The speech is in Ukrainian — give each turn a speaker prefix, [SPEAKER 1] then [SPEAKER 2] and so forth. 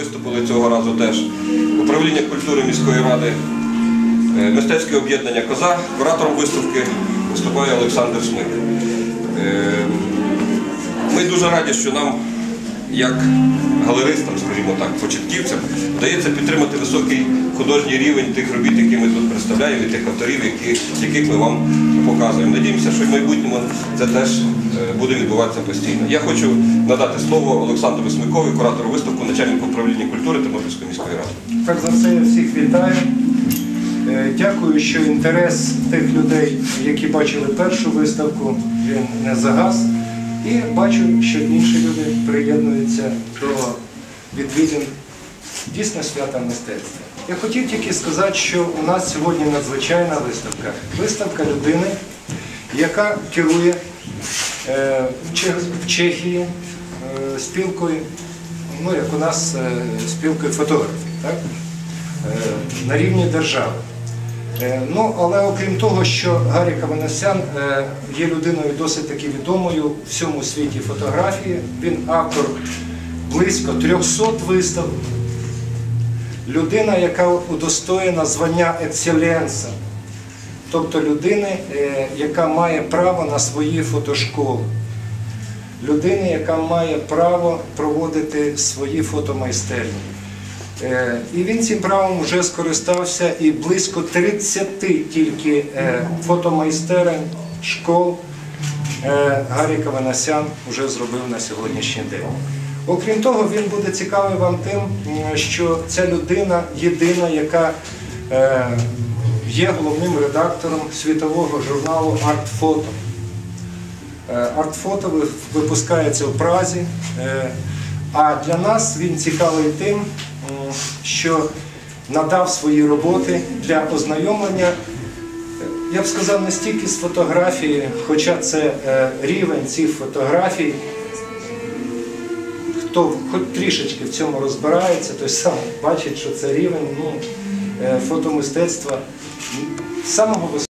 [SPEAKER 1] Виступили цього разу теж управління культури міської ради, е, мистецьке об'єднання Коза. Куратором виставки виступає Олександр Смик. Е, Ми дуже раді, що нам, як галеристам, скажімо так, початківцям, вдається підтримати високий художній рівень тих робіт, які ми тут представляємо, і тих авторів, яких ми вам показуємо. Надіємося, що в майбутньому це теж е, буде відбуватися постійно. Я хочу надати слово Олександру Смикові, куратору виставку, начальнику управління культури Тернопільської міської ради.
[SPEAKER 2] Так за все я всіх вітаю. Е, Дякую, що інтерес тих людей, які бачили першу виставку, він не загас. І бачу, що інші люди приєднуються до відвідин дійсно свята мистецтва. Я хотів тільки сказати, що у нас сьогодні надзвичайна виставка. Виставка людини, яка керує е, в Чехії е, спілкою, ну як у нас е, спілкою фотографів, так? На рівні держави. Е, Ну, але окрім того, що Гаррі Каванасян е, є людиною досить таки відомою в всьому світі фотографії. Він автор близько 300 виставок. Людина, яка удостоєна звання екселенса, тобто людини, е, яка має право на свої фотошколи. Людини, яка має право проводити свої фотомайстерні. Е, І він цим правом вже скористався і близько 30 тільки е, фотомайстерень школ е, Гаррі Каванасян вже зробив на сьогоднішній день. Окрім того, він буде цікавий вам тим, що ця людина єдина, яка є головним редактором світового журналу «Артфото». Артфото випускається в Празі. А для нас він цікавий тим, що надав свої роботи для ознайомлення, я б сказав, не стільки з фотографії, хоча це е, рівень цих фотографій. Хто хоч трішечки в цьому розбирається, той сам бачить, що це рівень ну, е, фотомистецтва самого високого.